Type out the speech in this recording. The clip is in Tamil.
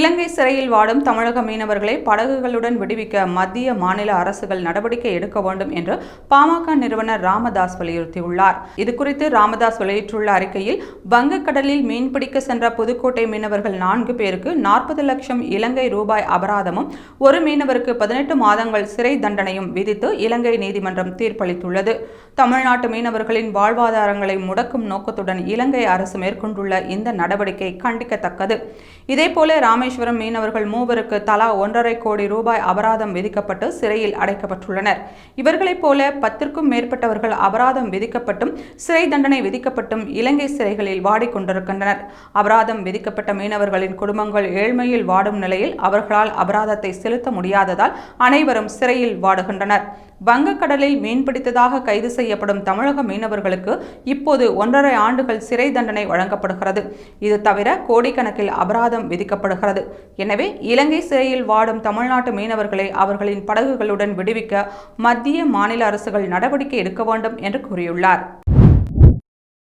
இலங்கை சிறையில் வாடும் தமிழக மீனவர்களை படகுகளுடன் விடுவிக்க மத்திய மாநில அரசுகள் நடவடிக்கை எடுக்க வேண்டும் என்று பாமக நிறுவனர் ராமதாஸ் வலியுறுத்தியுள்ளார். இதுகுறித்து ராமதாஸ் வெளியிட்டுள்ள அறிக்கையில் வங்கக்கடலில் மீன்பிடிக்க சென்ற புதுக்கோட்டை மீனவர்கள் நான்கு பேருக்கு நாற்பது லட்சம் இலங்கை ரூபாய் அபராதமும் ஒரு மீனவருக்கு பதினெட்டு மாதங்கள் சிறை தண்டனையும் விதித்து இலங்கை நீதிமன்றம் தீர்ப்பளித்துள்ளது. தமிழ்நாட்டு மீனவர்களின் வாழ்வாதாரங்களை முடக்கும் நோக்கத்துடன் இலங்கை அரசு மேற்கொண்டுள்ள இந்த நடவடிக்கை கண்டிக்கத்தக்கது. இதேபோல ராமேஸ்வரம் மீனவர்கள் மூவருக்கு தலா ஒன்றரை கோடி ரூபாய் அபராதம் விதிக்கப்பட்டு சிறையில் அடைக்கப்பட்டுள்ளனர். இவர்களைப் போல பத்திற்கும் மேற்பட்டவர்கள் அபராதம் விதிக்கப்பட்டும் சிறை தண்டனை விதிக்கப்பட்டும் இலங்கை சிறைகளில் வாடிக்கொண்டிருக்கின்றனர் அபராதம் விதிக்கப்பட்ட மீனவர்களின் குடும்பங்கள் ஏழ்மையில் வாடும் நிலையில் அவர்களால் அபராதத்தை செலுத்த முடியாததால் அனைவரும் சிறையில் வாடுகின்றனர். வங்கக்கடலில் மீன்பிடித்ததாக கைது செய்யப்படும் தமிழக மீனவர்களுக்கு இப்போது ஒன்றரை ஆண்டுகள் சிறை தண்டனை வழங்கப்படுகிறது. இது தவிர கோடிக்கணக்கில் அபராதம் விதிக்கப்படுகிறது. எனவே இலங்கை சிறையில் வாடும் தமிழ்நாட்டு மீனவர்களை அவர்களின் படகுகளுடன் விடுவிக்க மத்திய மாநில அரசுகள் நடவடிக்கை எடுக்க வேண்டும் என்று கூறியுள்ளார்.